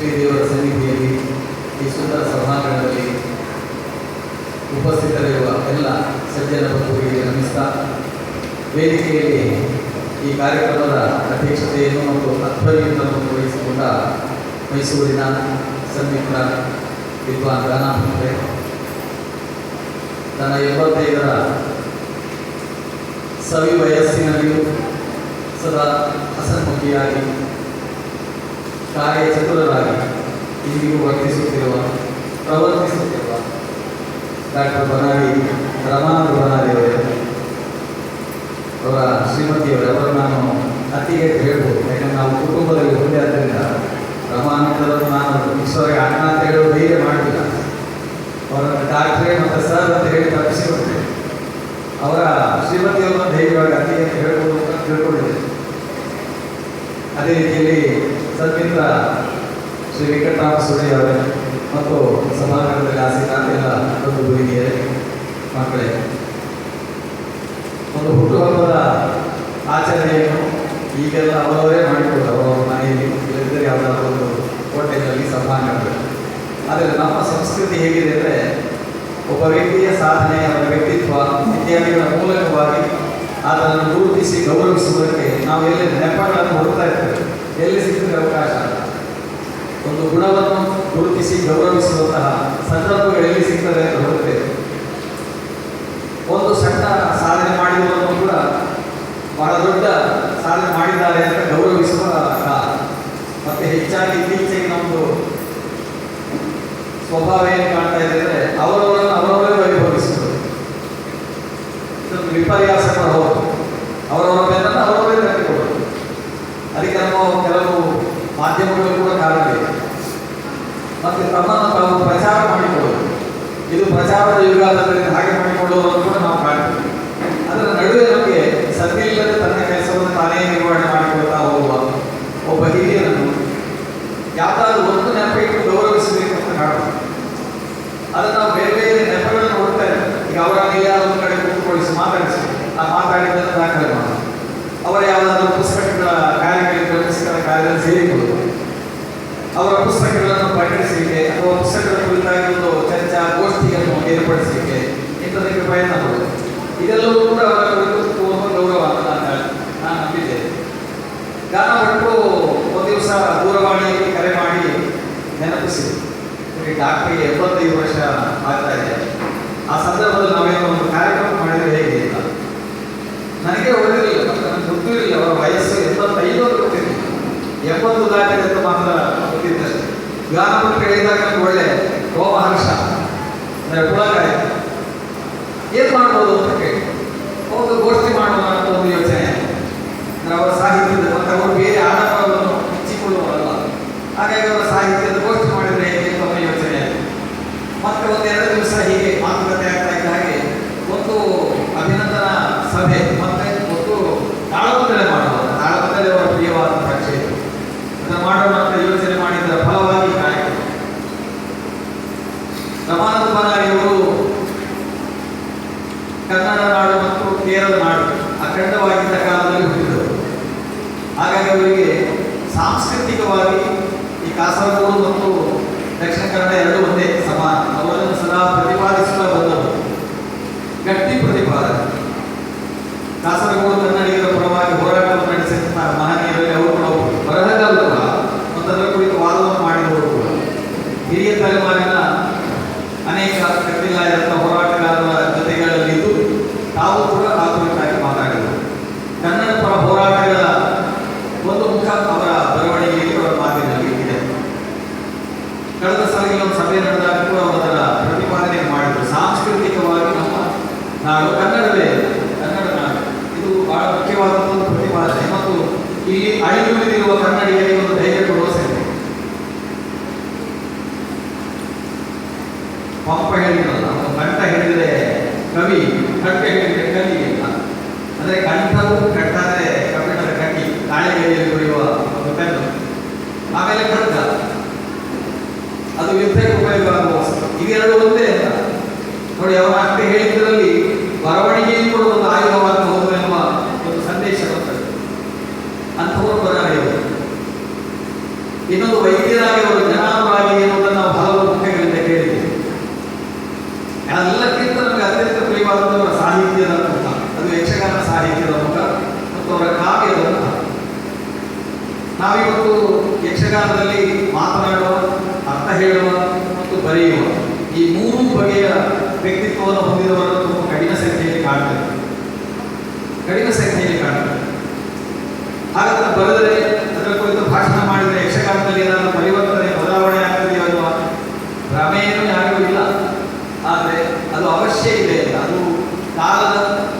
ಶ್ರೀದೇವರ ಸನ್ನಿಧಿಯಲ್ಲಿ ಈ ಸುಂದರ ಸಭಾಂಗಣದಲ್ಲಿ ಉಪಸ್ಥಿತರಿರುವ ಎಲ್ಲ ಸಜ್ಜನ ಬಂಧುಗಳಿಗೆ ನಮಿಸ್ತಾ ವೇದಿಕೆಯಲ್ಲಿ ಈ ಕಾರ್ಯಕ್ರಮದ ಅಧ್ಯಕ್ಷತೆಯನ್ನು ಮತ್ತು ಅಧ್ವರ್ಯವನ್ನು ವಹಿಸಿಕೊಂಡ ಮೈಸೂರಿನ ಸಂಯುಕ್ತ ವಿದ್ವಾನ್ ಗಾನಾಮಂತ್ರೆ ತನ್ನ ಎಂಬತ್ತೈದರ ಸವಿ ವಯಸ್ಸಿನಲ್ಲಿಯೂ ಸದಾ ಹಸನ್ಮುಖಿಯಾಗಿ ಕಾರ್ಯಚತುರರಾಗಿ ಇಂದಿಗೂ ವರ್ತಿಸುತ್ತಿರುವ, ಪ್ರವರ್ತಿಸುತ್ತಿರುವ ಡಾಕ್ಟರ್ ಬನಾಡಿ ರಮಾನಂದ ಬನಾಡಿ ಅವರೇ. ಶ್ರೀಮತಿಯವರ, ಅವರು ನಾನು ಅತಿ ಹೆಚ್ಚು ಹೇಳ್ಬೋದು. ಯಾಕಂದ್ರೆ ನಾವು ಕುಟುಂಬದಲ್ಲಿ ಒಂದೇ ಆದ್ದರಿಂದ ರಮಾನಂದರನ್ನು ನಾನು ಈಶ್ವರಿಗೆ ಅಣ್ಣ ಅಂತ ಹೇಳುವ ಧೈರ್ಯ ಮಾಡಲಿಲ್ಲ ಅವರನ್ನು ಡಾಕ್ಟ್ರೇ ಮತ್ತು ಸರ್ ಅಂತ ಹೇಳಿ ತಪ್ಪಿಸಿಕೊಟ್ಟೆ. ಅವರ ಶ್ರೀಮತಿಯವರನ್ನು ಧೈರ್ಯವಾಗಿ ಅತಿ ಅಂತ ಹೇಳ್ಬೋದು ಅಂತ ತಿಳ್ಕೊಂಡಿದ್ದೆ. ಅದೇ ರೀತಿಯಲ್ಲಿ ಸನ್ಮಿತ್ರ ಶ್ರೀ ವೆಂಕಟರಾಮ ಸುಳಿ ಅವರೇ ಮತ್ತು ಸಭಾಂಗಣದಲ್ಲಿ ಆಸೀನ ಒಂದು ಗುರುಗಿಯರೇ ಮಕ್ಕಳೇ, ಒಂದು ಹುಟ್ಟುಹಬ್ಬದ ಆಚರಣೆಯನ್ನು ಈಗೆಲ್ಲ ಅವರವರೇ ಮಾಡಿಕೊಂಡು ಅವರವರ ಮನೆಯಲ್ಲಿ ಇಲ್ಲದಿದ್ದರೆ ಯಾವುದಾದ್ರೂ ಒಂದು ಹೋಟೆಲ್ನಲ್ಲಿ ಸಭಾಂಗಣದಲ್ಲಿ. ಆದರೆ ನಮ್ಮ ಸಂಸ್ಕೃತಿ ಹೇಗಿದೆ ಅಂದರೆ ಒಬ್ಬ ವ್ಯಕ್ತಿಯ ಸಾಧನೆ, ಅವರ ವ್ಯಕ್ತಿತ್ವ ಇತ್ಯಾದಿಗಳ ಮೂಲಕವಾಗಿ ಅದನ್ನು ಗುರುತಿಸಿ ಗೌರವಿಸುವುದಕ್ಕೆ ನಾವು ಎಲ್ಲಿ ನೆಪಗಳನ್ನು ಹುಡುಕ್ತಾ ಇರ್ತೇವೆ. ಎಲ್ಲಿ ಸಿಗ್ತದೆ ಅವಕಾಶ? ಒಂದು ಗುಣವನ್ನು ಗುರುತಿಸಿ ಗೌರವಿಸುವಂತಹ ಸಂದರ್ಭಗಳು ಎಲ್ಲಿ ಸಿಗ್ತದೆ ಅಂತ ಹೊರತೆ ಒಂದು ಸಣ್ಣ ಸಾಧನೆ ಮಾಡಿದವರನ್ನು ಕೂಡ ಬಹಳ ದೊಡ್ಡ ಸಾಧನೆ ಮಾಡಿದ್ದಾರೆ ಅಂತ ಗೌರವಿಸುವ ಮತ್ತೆ ಹೆಚ್ಚಾಗಿ ಇತ್ತೀಚೆಗಿನ ಒಂದು ಸ್ವಭಾವ ಏನು ಕಾಣ್ತಾ ಇದೆ ಅಂದರೆ ಅವರವರೇ ಪ್ರಚಾರದ ನೆನಪಿಸಿದ್ರು ಈ ಡಾಕ್ಟರ್ಗೆ ಎಪ್ಪತ್ತೈದು ವರ್ಷ ಆಗ್ತಾ ಇದೆ. ಆ ಸಂದರ್ಭದಲ್ಲಿ ನಾವೇನು ಒಂದು ಕಾರ್ಯಕ್ರಮ ಮಾಡಿದರೆ ಹೇಗೆ ಅಂತ. ನನಗೆ ಒಳ್ಳೆಯಿಲ್ಲ ಮತ್ತು ನನಗೆ ಗೊತ್ತಿರಲಿಲ್ಲ, ಅವರ ವಯಸ್ಸು ಎಪ್ಪತ್ತೈದು ಗೊತ್ತಿರಲಿಲ್ಲ. ಎಪ್ಪತ್ತು ದಾಟಿದೆ ಅಂತ ಮಾತ್ರ ಗೊತ್ತಿದ್ದಷ್ಟೇ. ಗಾನ ಕೇಳಿದಾಗ ನನಗೆ ಒಳ್ಳೆ ಗೋಮಹರ್ಷ ಅಂದರೆ ಪುಳಕಾಯ ಏನು ಮಾಡ್ಬೋದು ಅಂತ ಕೇಳಿ ಒಂದು ಗೋಷ್ಠಿ ಮಾಡೋಣ ಅಂತ ಒಂದು ಯೋಚನೆ ಅಂದ್ರೆ ಅವರ ಸಾಹಿತ್ಯದ ಮತ್ತು ಅವರು ಬೇರೆ ಆಡಂಬರವನ್ನು ಹೆಚ್ಚಿಕೊಳ್ಳುವವರಲ್ಲ ಹಾಗಾಗಿ ಅವರ ಸಾಹಿತ್ಯದ ಗೋಷ್ಠಿ ಮಾಡಿದರೆ ಹೇಗೆ ಅಂತ ಒಂದು ಯೋಚನೆ ಆಯ್ತು. ಮತ್ತೆ ಒಂದು ಎರಡು ದಿವಸ ಹೀಗೆ ಮಾತುಕತೆ ಆಗ್ತಾ ಇದ್ದ ಹಾಗೆ ಒಂದು ಅಭಿನಂದನಾ ಸಭೆ ಮತ್ತೆ ಒಂದು ತಾಳಮದ್ದಳೆ ಮಾಡುವ ತಾಳಮದ್ದಳೆ ಅವರ ಪ್ರಿಯವಾದಂತಹ ಕ್ಷೇತ್ರ ಅಂತ ಯೋಚನೆ ಮಾಡಿದ್ದರ ಫಲವಾಗಿ ರಮಾನಂದ ಬನಾರಿಯವರು ಕನ್ನಡ ನಾಡು ಮತ್ತು ಕೇರಳ ನಾಡು ಅಖಂಡವಾಗಿದ್ದ ಕಾಲದಲ್ಲಿ ಹುಟ್ಟಿದರು ಹಾಗಾಗಿ ಅವರಿಗೆ ಸಾಂಸ್ಕೃತಿಕವಾಗಿ ಈ ಕಾಸರಗೋಡು ಮತ್ತು ದಕ್ಷಿಣ ಕನ್ನಡ ಎರಡು ಒಂದೇ ಸಮಾನ ಅವರನ್ನು ಸದಾ ಪ್ರತಿಪಾದಿಸುತ್ತಾ ಬಂದವರು ಗಟ್ಟಿ ಪ್ರತಿಪಾದನೆ ಕಾಸರಗೋಡು ಕನ್ನಡಿಗರ ಪರವಾಗಿ ಹೋರಾಟವನ್ನು ನಡೆಸಿದಂತಹ ಮಹನೀಯರಲ್ಲಿ ಅವರು ಕೂಡ ಒಬ್ಬರು. ಬರಹಗಾರರು ಕೂಡ ಮತ್ತು ಅದರ ಕುರಿತು ವಾದವನ್ನು ಮಾಡಿದವರು ಕೂಡ ಹಿರಿಯ ತಲೆಮಾರಿನ ಅನೇಕ ಕಟ್ಟಿಲಾಯದಂಥ ಹೋರಾಟಗಾರರ ಜೊತೆಗಳಲ್ಲಿದ್ದು ತಾವು ಕೂಡ ಆತುರಕ್ಕಾಗಿ ಮಾತಾಡಿದರು ಕನ್ನಡ ಪರ ಹೋರಾಟಗಳ ಒಂದು ಮುಖ ಅವರ ಬರವಣಿಗೆಯಲ್ಲಿ ಅವರ ಮಾತಿನಲ್ಲಿ ಇದೆ ಕಳೆದ ಸಾಲಿಗೆ ಒಂದು ಸಭೆ ನಡೆದಾಗ ಕೂಡ ಪ್ರತಿಪಾದನೆ ಮಾಡಿದರು. ಸಾಂಸ್ಕೃತಿಕವಾಗಿ ನಮ್ಮ ನಾಡು ಕನ್ನಡವೇ ಕನ್ನಡ ನಾಡು. ಇದು ಬಹಳ ಮುಖ್ಯವಾದಂಥ ಒಂದು ಪ್ರತಿಪಾದನೆ. ಮತ್ತು ಇಲ್ಲಿ ಅಳಿದುಳಿದಿರುವ ಕನ್ನಡಿಗರಿಗೆ ಒಂದು ಧೈರ್ಯ ಕೊಡುವ ಸೇವೆ. ಪಂಪ ಹೇಳಿದ್ರಲ್ಲ ಕಂಠ ಹೇಳಿದರೆ ಕವಿ ಖಡ್ಗ ಹೇಳಿದರೆ ಕವಿ ಅಂತ. ಅಂದರೆ ಕಂಠವು ಕಟ್ಟಾದರೆ ಕಬ್ಬಿಣದ ಕಟ್ಟಿ ತಾಳೆಗೆರೆಯಲ್ಲಿ ಕುಡಿಯುವ ಒಂದು ಕಣ್ಣು ಆಮೇಲೆ ಖಡ್ಗ. ಅದು ಯುದ್ಧಕ್ಕೆ ಉಪಯೋಗ ಇದೆರಡು ಒಂದೇ ಅಂತ ನೋಡಿ ಅವರ ಅಷ್ಟೇ ಹೇಳಿದ್ದರಲ್ಲಿ ಬರವಣಿಗೆಯೂ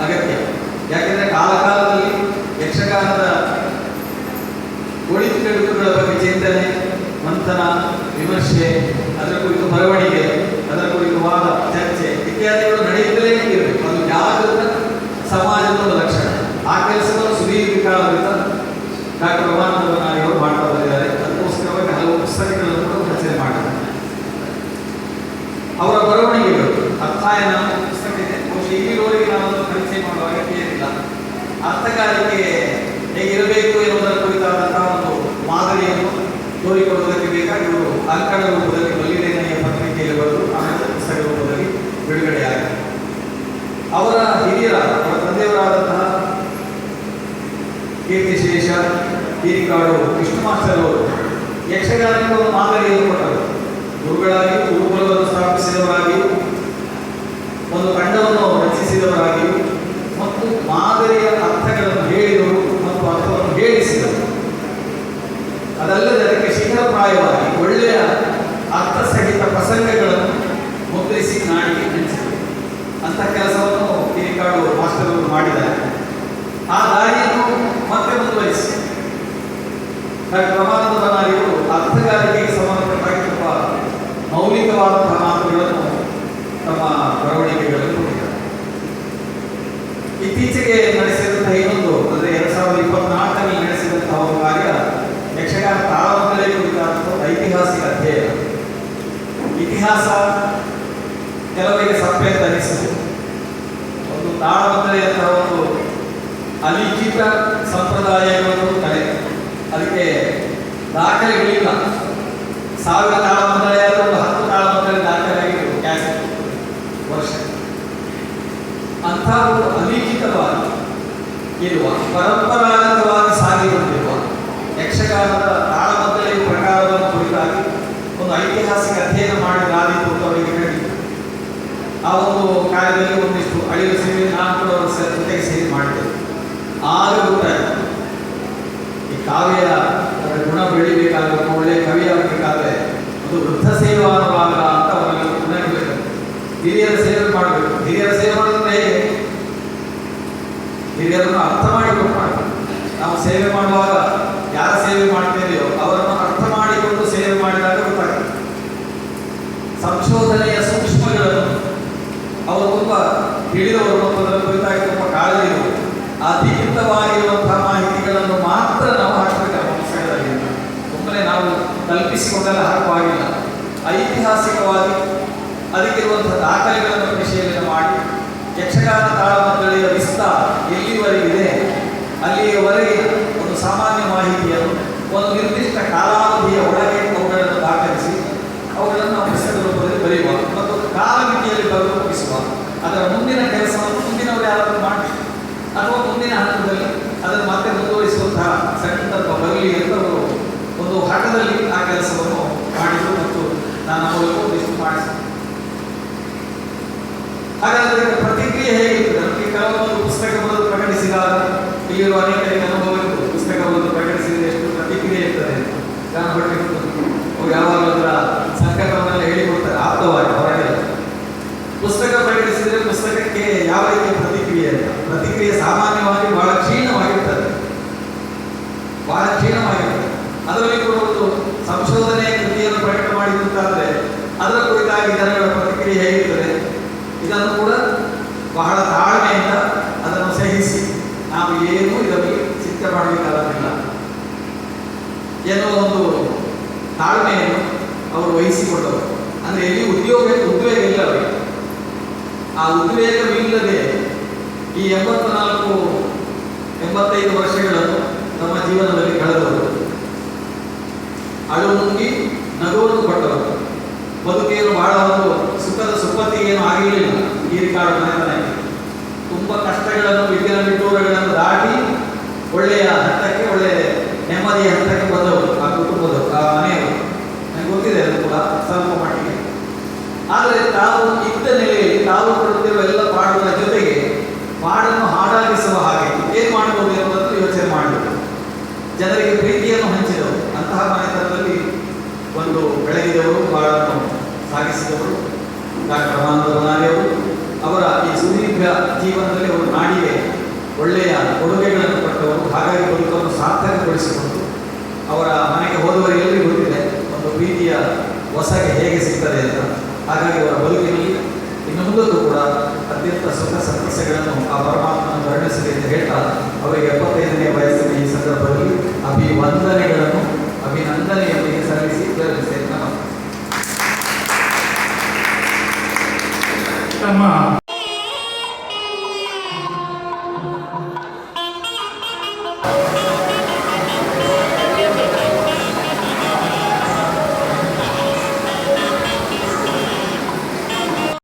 ಅಗತ್ಯ. ಯಾಕೆಂದರೆ ಕಾಲ ಕಾಲದಲ್ಲಿ ಯಕ್ಷಗಾನದ ಒಳಿತು ಕೆಡುಕುಗಳ ಬಗ್ಗೆ ಚಿಂತನೆ, ಮಂಥನ, ವಿಮರ್ಶೆ, ಅದರ ಕುರಿತು ಬರವಣಿಗೆ, ಅದರ ಕುರಿತು ವಾದ ಚರ್ಚೆ ಇತ್ಯಾದಿಗಳು ನಡೆಯುತ್ತಲೇ ಇರಬೇಕು ಅದು ಯಾವಾಗ ಸಮಾಜದ ಒಂದು ಲಕ್ಷಣ ಆ ಕೆಲಸವನ್ನು ಸುದೀರ್ಘ ಕಾಲದಿಂದ ಡಾಕ್ಟರ್ ರಮಾನಂದನಾಗಿ ಅವರು ಮಾಡ್ತಾ ಬಂದಿದ್ದಾರೆ ಅದಕ್ಕೋಸ್ಕರವಾಗಿ ಹಲವು ಪುಸ್ತಕಗಳನ್ನು ಕೂಡ ರಚನೆ ಮಾಡಿದ್ದಾರೆ ಅವರ ಬರವಣಿಗೆಗಳು ಅರ್ಥಾಯನ ಪುಸ್ತಕ ಇದೆ ಬಹುಶಃ ಇಲ್ಲಿರುವವರೆಗೆ ನಾವೊಂದು ಪರಿಚಯ ಮಾಡುವ ಅಗತ್ಯ ಏನಿಲ್ಲ ಅರ್ಥಗಾರಿಕೆ ಹೇಗಿರಬೇಕು ಎನ್ನುವುದರ ಕುರಿತಾದಂತಹ ಒಂದು ಮಾದರಿಯನ್ನು ತೋರಿಕೊಡುವುದಕ್ಕೆ ಬೇಕಾಗಿ ಇವರು ಅಂಕಣ ರೂಪದಲ್ಲಿ ಬಲ್ಲಿರೇನೆಯ ಪತ್ರಿಕೆಯಲ್ಲಿ ಬರೆದು ಆಮೇಲೆ ಪುಸ್ತಕ ರೂಪದಲ್ಲಿ ಬಿಡುಗಡೆಯಾಗಿದೆ. ಅವರ ಹಿರಿಯರ, ಅವರ ತಂದೆಯವರಾದಂತಹ ಕೀರ್ತಿಶೇಷ ಹಿರಿಕಾಡು ವಿಷ್ಣು ಮಾಸ್ಟರ್ ಅವರು ಯಕ್ಷಗಾನಕ್ಕೆ ಒಂದು ಮಾದರಿಯನ್ನು ಕೊಟ್ಟರು. ಗುರುಗಳಾಗಿ, ಗುರುಕುಲವನ್ನು ಸ್ಥಾಪಿಸಿದವರಾಗಿ, ಒಂದು ತಂಡವನ್ನು ರಚಿಸಿದವರಾಗಿ, ಮತ್ತು ಮಾದರಿಯ ಅದಕ್ಕೆ ಶಿಖರಪ್ರಾಯವಾಗಿ ಒಳ್ಳೆಯ ಅರ್ಥಸಹಿತ ಪ್ರಸಂಗಗಳನ್ನು ಮುದ್ರಿಸಿ ನಾಡಿಗೆ ಹಂಚಿದರು ಅಂತ ಕೆಲಸವನ್ನು ಕಿರಿಕಾಡು ಮಾಸ್ಟರ್ ಮಾಡಿದ್ದಾರೆ. ಆ ದಾರಿಯನ್ನು ಮತ್ತೆ ಮುಂದುವರಿಸಿ. ಡಾಕ್ಟರ್ ರಮಾನಂದ ಬನಾರಿಯವರು ಅರ್ಥಗಾರಿಕೆಗೆ ಸಂಬಂಧಪಟ್ಟಾಗಿ ತುಂಬ ಮೌಲಿಕವಾದಂತಹ ಮಾತುಗಳನ್ನು ತಮ್ಮ ಬರವಣಿಗೆಗಳಲ್ಲಿ ಕೊಟ್ಟಿದ್ದಾರೆ. ಇತ್ತೀಚೆಗೆ ನಡೆಸಿದಂತಹ ಇನ್ನೊಂದು ಅಂದರೆ ಎರಡ್ ಸಾವಿರದ ಇಪ್ಪತ್ನಾಲ್ಕರಲ್ಲಿ ನಡೆಸಿದಂತಹ ಒಂದು ಕಾರ್ಯ ಯಕ್ಷಗಾನ ತಾಳಮಂಡಳಿ ಕುರಿತಾದಂತಹ ಒಂದು ಐತಿಹಾಸಿಕ ಅಧ್ಯಯನ ಇತಿಹಾಸ ಕೆಲವರಿಗೆ ಸಪ್ಪೆ ಅನಿಸಿತು ಒಂದು ತಾಳಮಂಡಳಿ ಅಂತ ಒಂದು ಅಲಿಖಿತ ಸಂಪ್ರದಾಯ ಎನ್ನುವುದು ಕಲೆ. ಅದಕ್ಕೆ ದಾಖಲೆಗಳಿಲ್ಲ. ಸಾವಿರ ತಾಳಮಂಡಳಿ ಆದ್ರೆ ಒಂದು ಹತ್ತು ತಾಳಮಂಡಳಿ ದಾಖಲೆ ಆಗಿತ್ತು, ಕ್ಯಾಸೆಟ್ ವರ್ಷ. ಅಂತಹ ಒಂದು ಅಲಿಖಿತವಾಗಿ ಇರುವ ಪರಂಪರಾಗತವಾಗಿ ಸಾಗಿ ಬಂದಿರುವ ಯಕ್ಷಗಾನದ ತಾಳಮದ್ದಳೆ ಒಂದು ಐತಿಹಾಸಿಕ ಅಧ್ಯಯನ ಮಾಡಿದಾದಿತ್ತು ಅಂತ ಅವರಿಗೆ ಹೇಳಿದ್ರು ಆ ಒಂದು ಕಾರ್ಯದಲ್ಲಿ ಒಂದಿಷ್ಟು ಅಳಿಲು ಸೇರಿ ನಾನು ಕೂಡ ಅವ್ರ ಸ- ಜೊತೆಗೆ ಸೇರಿ ಮಾಡಿದೆ ಆಗ ಗೊತ್ತಾಯ್ತು ಈ ಕಾವ್ಯ ಅದರ ಗುಣ ಬೆಳಿಬೇಕಾಗಬೇಕು ಒಳ್ಳೆ ಕವಿ ಆಗಬೇಕಾದ್ರೆ ಒಂದು ವೃದ್ಧ ಸೇವಾನುಭಾಗ ಅಂತ ಅವರಿಗೆ ಗುಣ ಇರಬೇಕು ಹಿರಿಯರ ಸೇವೆ ಮಾಡಬೇಕು ಹಿರಿಯರ ಸೇವೆ ಮಾಡೋದ್ರೆ ಹೇಗೆ ಹಿರಿಯರನ್ನು ಅರ್ಥ ಮಾಡಿಕೊಂಡು ಮಾಡಬೇಕು ನಾವು ಸೇವೆ ಮಾಡುವಾಗ ಯಾರ ಸೇವೆ ಮಾಡ್ತೇವೆಯೋ ಅವರನ್ನು ಅರ್ಥ ಮಾಡಿಕೊಂಡು ಸೇವೆ ಮಾಡಿದಾಗ ಗೊತ್ತಾಗ್ತದೆ ಸಂಶೋಧನೆಯ ಸೂಕ್ಷ್ಮಗಳನ್ನು ಅವರು ತುಂಬ ತಿಳಿದವರು ಮತ್ತು ಅದರ ಕುರಿತಾಗಿ ತುಂಬ ಕಾಳಜಿ ಇರುವುದು ಅಧಿಕೃತವಾಗಿರುವಂತಹ ಮಾಹಿತಿಗಳನ್ನು ಮಾತ್ರ ನಾವು ಹಾಕಬೇಕು ಪುಸ್ತಕದಲ್ಲಿ ಸುಮ್ಮನೆ ನಾವು ಕಲ್ಪಿಸಿಕೊಂಡೆಲ್ಲ ಹಾಕುವಾಗಿಲ್ಲ ಐತಿಹಾಸಿಕವಾಗಿ ಅದಕ್ಕಿರುವಂತಹ ದಾಖಲೆಗಳನ್ನು ಪರಿಶೀಲನೆ ಮಾಡಿ ಯಕ್ಷಗಾನ ತಾಳಮದ್ದಳೆಯ ವಿಸ್ತಾರ ಎಲ್ಲಿವರೆಗಿದೆ ಅಲ್ಲಿಯವರೆಗೆ ಒಂದು ಸಾಮಾನ್ಯ ಮಾಹಿತಿಯನ್ನು, ಒಂದು ನಿರ್ದಿಷ್ಟ ಕಾಲಾವಧಿಯ ಒಳಗೆ ಅವುಗಳನ್ನು ದಾಖಲಿಸಿ, ಅವುಗಳನ್ನು ನಾವು ಪುಸ್ತಕ ರೂಪದಲ್ಲಿ ಬರೆಯುವ ಮತ್ತು ಕಾಲಮಿತಿಯಲ್ಲಿ ಬರೆದು ಮುಗಿಸುವ ಅದರ ಮುಂದಿನ ಕೆಲಸವನ್ನು ಮುಂದಿನವರು ಯಾರಾದರೂ ಮಾಡಿ ಅಥವಾ ಮುಂದಿನ ಹಂತದಲ್ಲಿ ಅದನ್ನು ಮತ್ತೆ ಮುಂದುವರಿಸುವಂತಹ ಸಂಕಲ್ಪ ಬರಲಿ ಅಂತ ಅವರು ಒಂದು ಹಠದಲ್ಲಿ ಆ ಕೆಲಸವನ್ನು ಮಾಡಿದರು ಮತ್ತು ನನ್ನ ಮೂಲಕ ಒಂದಿಷ್ಟು ಮಾಡಿಸಿದೆ ಹಾಗಾದ್ರೆ ಇದಕ್ಕೆ ಪ್ರತಿಕ್ರಿಯೆ ಹೇಗಿರ್ತದೆ ನಮಗೆ ಕೆಲವೊಂದು ಪುಸ್ತಕ ಬರೆದು ಪ್ರಕಟಿಸಿದಾಗ ಇಲ್ಲಿರುವ ಅನೇಕರಿಗೆ ಅನುಭವ ಇರ್ತದೆ ಪುಸ್ತಕ ಬರೆದು ಪ್ರಕಟಿಸಿದರೆ ಎಷ್ಟು ಪ್ರತಿಕ್ರಿಯೆ ಇರ್ತದೆ ಅಂತ. ಜನ ಹೊರಟಿರ್ತದೆ ಅವ್ರು ಯಾವಾಗ ಅದರ ಸಂಕಟವನ್ನೆಲ್ಲ ಹೇಳಿಕೊಡ್ತಾರೆ ಆಪ್ತವಾಗಿ ಹೊರಗೆ ಪುಸ್ತಕ ಪ್ರಕಟಿಸಿದರೆ ಪುಸ್ತಕಕ್ಕೆ ಯಾವ ರೀತಿಯ ಪ್ರತಿಕ್ರಿಯೆ ಅಂತ ಪ್ರತಿಕ್ರಿಯೆ ಸಾಮಾನ್ಯವಾಗಿ ಬಹಳ ಕ್ಷೀಣವಾಗಿರ್ತದೆ ಬಹಳ ಕ್ಷೀಣವಾಗಿರ್ತದೆ ಅದರಲ್ಲಿ ಕೂಡ ಒಂದು ಸಂಶೋಧನೆ ಕೃತಿಯನ್ನು ಪ್ರಕಟ ಮಾಡಿದಂತಾದ್ರೆ ಕುರಿತಾಗಿ ಜನಗಳ ಪ್ರತಿಕ್ರಿಯೆ ಹೇಗಿರ್ತದೆ, ಇದನ್ನು ಕೂಡ ಬಹಳ ತಾಳ್ಮೆಯಿಂದ ಅದನ್ನು ಸಹಿಸಿ ನಾವು ಏನೂ ಇದರಲ್ಲಿ ಚಿಂತೆ ಮಾಡಬೇಕಾಗಿಲ್ಲ ಎನ್ನುವ ಒಂದು ತಾಳ್ಮೆಯನ್ನು ಅವರು ವಹಿಸಿಕೊಂಡರು ಅಂದ್ರೆ ಎಲ್ಲಿ ಉದ್ಯೋಗ, ಉದ್ವೇಗ ಇಲ್ಲ ಅವರಿಗೆ. ಆ ಉದ್ವೇಗವಿಲ್ಲದೆ ಈ ಎಂಬತ್ತ ನಾಲ್ಕು ಎಂಬತ್ತೈದು ವರ್ಷಗಳನ್ನು ತಮ್ಮ ಜೀವನದಲ್ಲಿ ಕಳೆದವರು. ಅಳು ಮುಗಿ ನಗುವನ್ನು ಕೊಟ್ಟವರು. ಬಹಳ ಒಂದು ಸುಖದ ಸುಪ್ಪತ್ತಿಗೇನು ಆಗಿರಲಿಲ್ಲ. ಈ ಕಾಡು ಮನೆತನಕ್ಕೆ. ತುಂಬ ಕಷ್ಟಗಳನ್ನು ವಿಘ್ನ ವಿಟೂರಗಳನ್ನು ದಾಟಿ ಒಳ್ಳೆಯ ಹಂತಕ್ಕೆ, ಒಳ್ಳೆಯ ನೆಮ್ಮದಿಯ ಹಂತಕ್ಕೆ ಬಂದವರು. ಆ ಕುಟುಂಬದವರು ಆ ಮನೆಯವರು ನನಗೆ ಗೊತ್ತಿದೆ ಅದು ಕೂಡ ಸ್ವಲ್ಪ ಮಟ್ಟಿಗೆ. ಆದರೆ ತಾವು ಇದ್ದ ನೆಲೆಯಲ್ಲಿ ತಾವು ಸಾಗಿಸಿದವರು ಡಾಕ್ಟರ್ ರಮಾನಂದ ಬನಾರಿಯವರು ಅವರ ಈ ಸುದೀರ್ಘ ಜೀವನದಲ್ಲಿ ಅವರು ನಾಡಿಗೆ ಒಳ್ಳೆಯ ಕೊಡುಗೆಗಳನ್ನು ಕೊಟ್ಟವರು ಹಾಗಾಗಿ ಬದುಕನ್ನು ಸಾರ್ಥಕಗೊಳಿಸಿಕೊಂಡು ಅವರ ಮನೆಗೆ ಹೋದವರೆಲ್ಲರಿಗೂ ಗೊತ್ತಿದೆ, ಒಂದು ಪ್ರೀತಿಯ ಹೊಸಗೆ ಹೇಗೆ ಸಿಗ್ತದೆ ಅಂತ. ಹಾಗಾಗಿ ಅವರ ಬದುಕಿನಲ್ಲಿ ಇನ್ನು ಮುಂದಕ್ಕೂ ಕೂಡ ಅತ್ಯಂತ ಸುಖ ಸಂತಸಗಳನ್ನು ಆ ಪರಮಾತ್ಮನ ವರ್ಣಿಸಲಿ ಅಂತ ಹೇಳ್ತಾ ಅವರಿಗೆ ಎಪ್ಪತ್ತೈದನೇ ವಯಸ್ಸಿನ ಈ ಸಂದರ್ಭದಲ್ಲಿ ಅಭಿವಂದನೆಗಳನ್ನು